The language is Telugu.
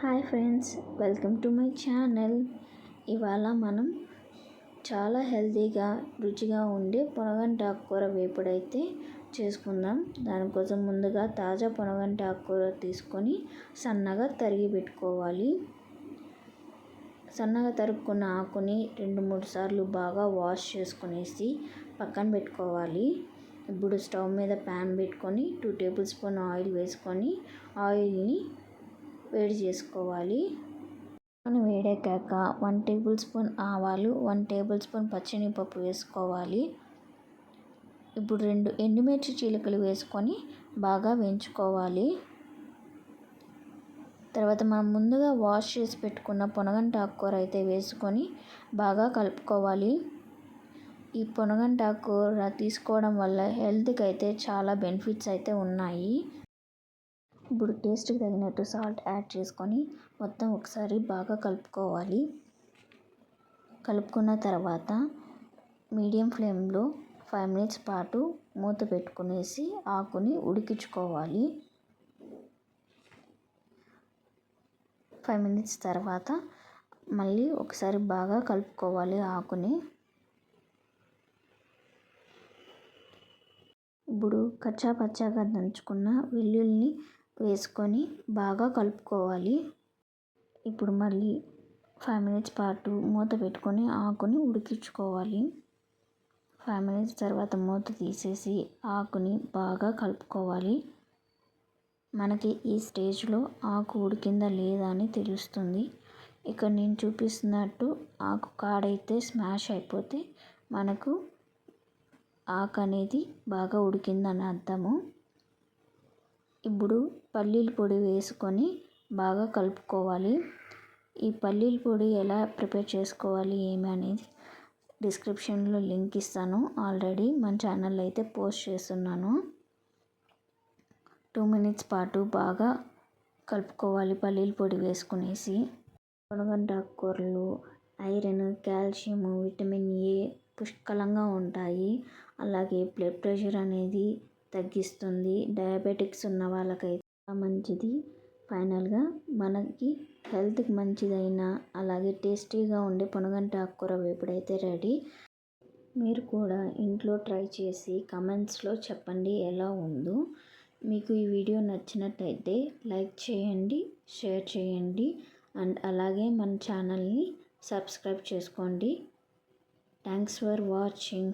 Hi friends welcome to my channel. ఇవాళ మనం చాలా హెల్తీగా రుచిగా ఉండే పొనగంట ఆకుకూర వేపుడైతే చేసుకుందాం. దానికోసం ముందుగా తాజా పొనగంట ఆకుకూర తీసుకొని సన్నగా తరిగి పెట్టుకోవాలి. సన్నగా తరుక్కున్న ఆకుని రెండు మూడు సార్లు బాగా వాష్ చేసుకునేసి పక్కన పెట్టుకోవాలి. ఇప్పుడు స్టవ్ మీద ప్యాన్ పెట్టుకొని టూ టేబుల్ స్పూన్ ఆయిల్ వేసుకొని ఆయిల్ని వేడి చేసుకోవాలి. నూనె వేడెక్కాక వన్ టేబుల్ స్పూన్ ఆవాలు వన్ టేబుల్ స్పూన్ పచ్చెనగపప్పు వేసుకోవాలి. ఇప్పుడు రెండు ఎండుమిర్చి చీలికలు వేసుకొని బాగా వేయించుకోవాలి. తర్వాత మనం ముందుగా వాష్ చేసి పెట్టుకున్న పొనగంట ఆకుకూర అయితే వేసుకొని బాగా కలుపుకోవాలి. ఈ పొనగంట ఆకుకూర తీసుకోవడం వల్ల హెల్త్కి అయితే చాలా బెనిఫిట్స్ అయితే ఉన్నాయి. ఇప్పుడు టేస్ట్కి తగినట్టు సాల్ట్ యాడ్ చేసుకొని మొత్తం ఒకసారి బాగా కలుపుకోవాలి. కలుపుకున్న తర్వాత మీడియం ఫ్లేమ్లో ఫైవ్ మినిట్స్ పాటు మూత పెట్టుకునేసి ఆకుని ఉడికించుకోవాలి. ఫైవ్ మినిట్స్ తర్వాత మళ్ళీ ఒకసారి బాగా కలుపుకోవాలి ఆకుని. ఇప్పుడు కచ్చా పచ్చాగా దంచుకున్న వెల్లుల్ని వేసుకొని బాగా కలుపుకోవాలి. ఇప్పుడు మళ్ళీ ఫైవ్ మినిట్స్ పాటు మూత పెట్టుకొని ఆకుని ఉడికించుకోవాలి. ఫైవ్ మినిట్స్ తర్వాత మూత తీసేసి ఆకుని బాగా కలుపుకోవాలి. మనకి ఈ స్టేజ్లో ఆకు ఉడికిందా లేదా అని తెలుస్తుంది. ఇక్కడ నేను చూపిస్తున్నట్టు ఆకు కాడైతే స్మాష్ అయిపోతే మనకు ఆకు అనేది బాగా ఉడికిందని అర్థము. ఇప్పుడు పల్లీల పొడి వేసుకొని బాగా కలుపుకోవాలి. ఈ పల్లీల పొడి ఎలా ప్రిపేర్ చేసుకోవాలి ఏమి అనేది డిస్క్రిప్షన్లో లింక్ ఇస్తాను. ఆల్రెడీ మన ఛానల్లో అయితే పోస్ట్ చేస్తున్నాను. టూ మినిట్స్ పాటు బాగా కలుపుకోవాలి పల్లీల పొడి వేసుకునేసి. పొనగంట కూరలు ఐరన్ కాల్షియం విటమిన్ ఏ పుష్కలంగా ఉంటాయి. అలాగే బ్లడ్ ప్రెషర్ అనేది తగ్గిస్తుంది. డయాబెటిక్స్ ఉన్న వాళ్ళకైతే మంచిది. ఫైనల్గా మనకి హెల్త్కి మంచిదైన అలాగే టేస్టీగా ఉండే పొనగంట ఆకుకూర వేపుడైతే రెడీ. మీరు కూడా ఇంట్లో ట్రై చేసి కమెంట్స్లో చెప్పండి ఎలా ఉందో. మీకు ఈ వీడియో నచ్చినట్టయితే లైక్ చేయండి షేర్ చేయండి అండ్ అలాగే మన ఛానల్ని సబ్స్క్రైబ్ చేసుకోండి. Thanks for watching.